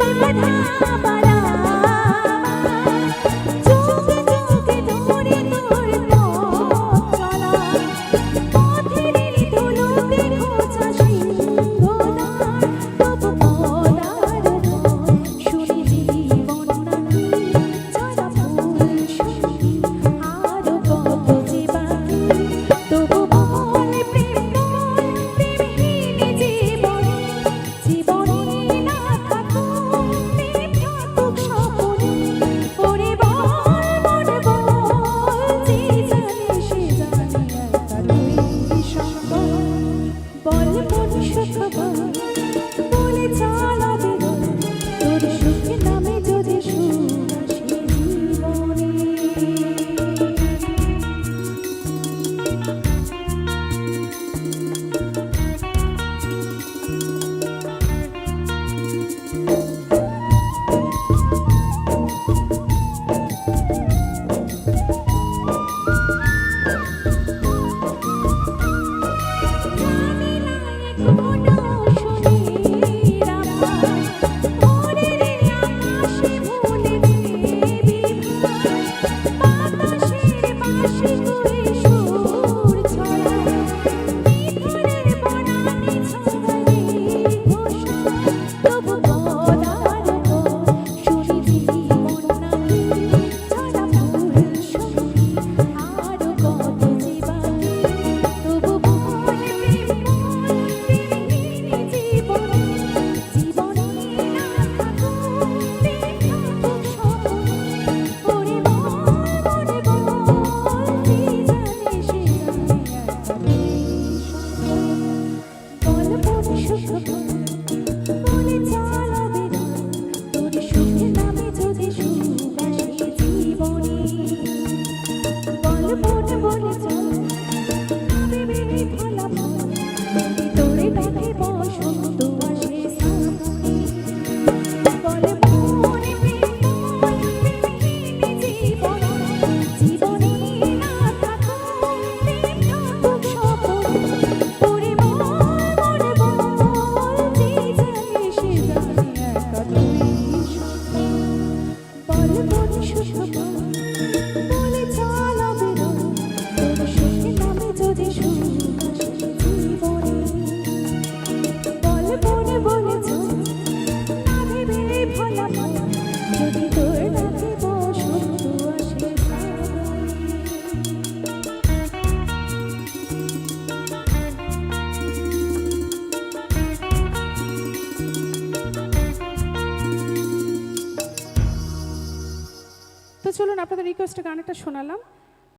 বাধা মন আপনাদের রিকোয়েস্টে গানটা শোনালাম।